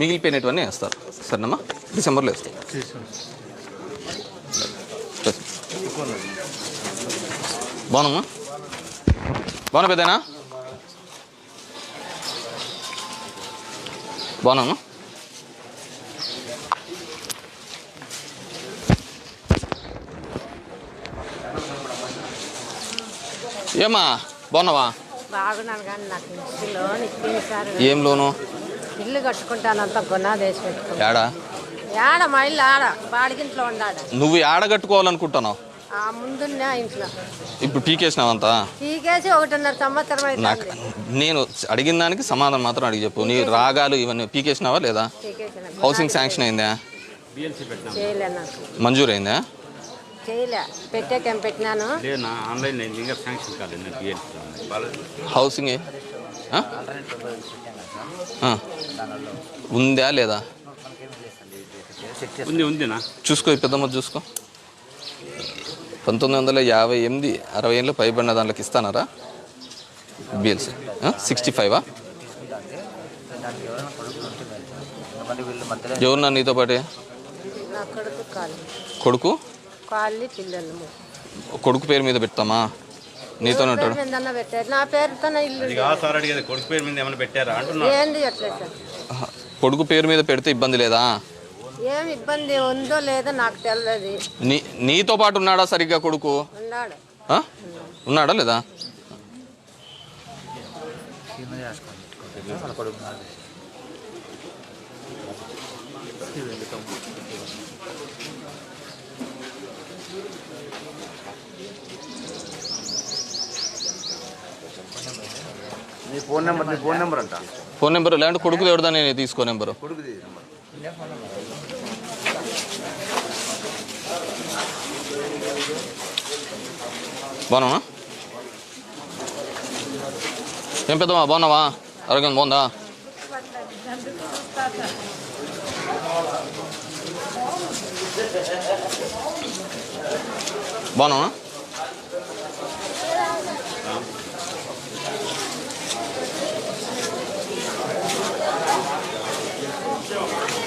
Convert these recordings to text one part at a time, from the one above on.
మిగిలిపోయినటువన్నీ వేస్తారు. సరేనమ్మా? డిసెంబర్లో వేస్తాం. బాగున్నామ్మా బాగున్నా పెద్దనా బాగున్నామ్మా ఏమ్మా బాగున్నావా? ఏం లోను? ఇల్లు కట్టుకుంటాను అంత గుణాదేసి పెట్టుకుంటాను ఏడా ఆడ మా ఇల్లు ఆడ? బాడిగింట్లో ఉండాడు. నువ్వు ఏడ కట్టుకోవాలనుకుంటున్నావు? ఆ ముందున్న ఆ ఇంట్లో. ఇప్పుడు పీకేసినావంతా? పీకేసి ఒకటిన్నర సంవత్సరం నాకు నేను అడిగిన దానికి సమాధానం మాత్రం అడిగి చెప్పు. నీ రాగాలు ఇవన్నీ పీకేసినావా లేదా? పీకేసిన. హౌసింగ్ శాంక్షన్ అయిందా? చేయలే నాకు. మంజూరు అయిందా? చేయలే. పెట్టాకేం పెట్టినాను. లేదు నా ఆన్లైన్ అయింది. ఇంకా శాంక్షన్ కాలేదు నాకు పిఎల్సీ హౌసింగ్? ఏ? ఉందా లేదా? ఉంది ఉందినా? చూసుకో ఈ పెద్దమ్మ చూసుకో. పంతొమ్మిది వందల యాభై ఎనిమిది అరవై ఏళ్ళు పైబడిన దాంట్లోకి ఇస్తానారా? బిఎల్సీ సిక్స్టీ ఫైవా ఎవరున్నా నీతో పాటే? కొడుకు కొడుకు పేరు మీద పెడతామా? నీతోనే ఉంటాడు. ఏందన్నా పెట్టారు? నా పేరుతో నా ఇల్లు అది కాదు సార్ అడిగేది. కొడుకు పేరు మీద ఏమైనా పెట్టారా? అంటున్నా ఏంది ఎట్లా సార్? ఆహా. కొడుకు పేరు మీద పెడితే ఇబ్బంది లేదా? ఏం ఇబ్బంది ఉందో లేదో నాకు తెలియదు నీ నీతో పాటు ఉన్నాడా సరిగ్గా కొడుకు? ఉన్నాడు. ఆ? ఉన్నాడా లేదా? ఫోన్ నెంబర్ నీ ఫోన్ నెంబర్ అంట. ఫోన్ నెంబర్ లేదంటే కొడుకు ఎవరిదా నేను తీసుకో నెంబరు. నెంబర్. బాగున్నావా? ఏం పెద్దమ్మా బాగున్నావా? ఆరోగ్యం బాగుందా? బాగున్నావా?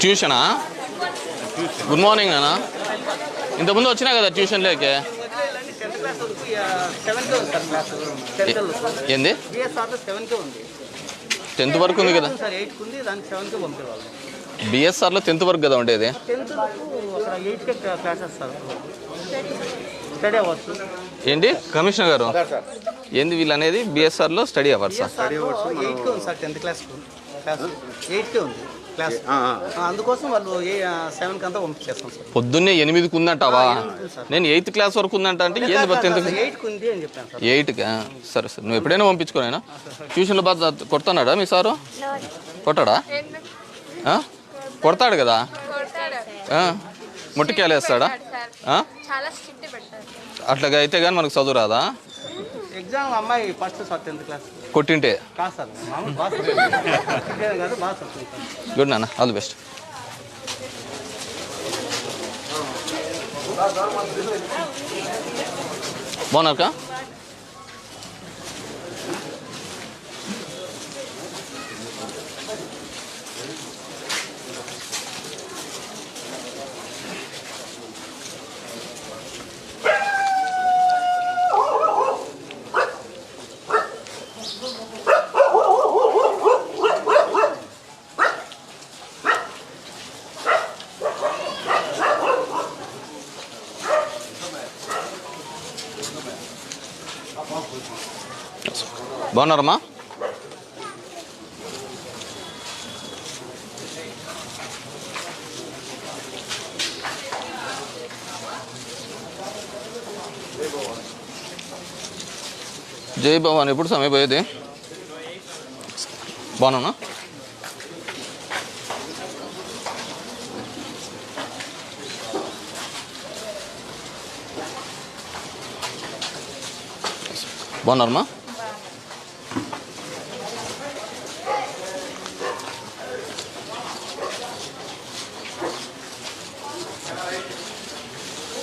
ట్యూషనా? గుడ్ మార్నింగ్ నాన్న ఇంతకుముందు వచ్చినా కదా ట్యూషన్ లేకే ఏంది? టెన్త్ వరకు ఉంది కదా. బిఎస్ఆర్లో టెన్త్ వరకు కదా ఉండేది? ఏంటి? కమిషనర్ గారు? ఏంది వీళ్ళు అనేది బిఎస్ఆర్లో study hours sir tenth class class ఎయిట్కే ఉంది. క్లాస్. ఆ, అందుకోసం వాళ్ళు ఏ పంపించేస్తాం సార్. పొద్దున్నే ఎనిమిదికి ఉందంటావా? నేను ఎయిత్ క్లాస్ వరకు ఉందంట అంటే ఏంది టెన్త్ ఎయిట్కి ఉంది అని చెప్పాను సార్. ఎయిట్కా? సరే సరే. నువ్వు ఎప్పుడైనా పంపించుకోనైనా ట్యూషన్లో బాగా కొడతాడా మీ సారు? కొట్టాడా? కొడతాడు కదా? ఆ? ముట్టికాయలు వేస్తాడా ఆ? చాలా స్ట్రిక్ట్ పెడతారు అట్లాగా అయితే కానీ మనకు చదువు రాదా? ఎగ్జామ్ అమ్మాయి ఫస్ట్ సార్ టెన్త్ క్లాస్. కొట్టింటే. గుడ్ నాన్న. All the best బాగున్నారకా? బాగున్నారమ్మా జై భవాన్ ఎప్పుడు సమయం పోయేది బాగున్నా బాగున్నారమ్మా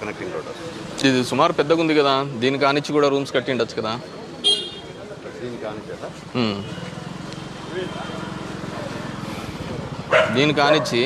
కనెక్టింగ్ రోడ్ వస్తుంది ఇది సుమారు పెద్దగా ఉంది కదా. దీని కానిచ్చి కూడా రూమ్స్ కట్టి ఉండొచ్చు కదా. ఉమ్. దీని కానిచ్చి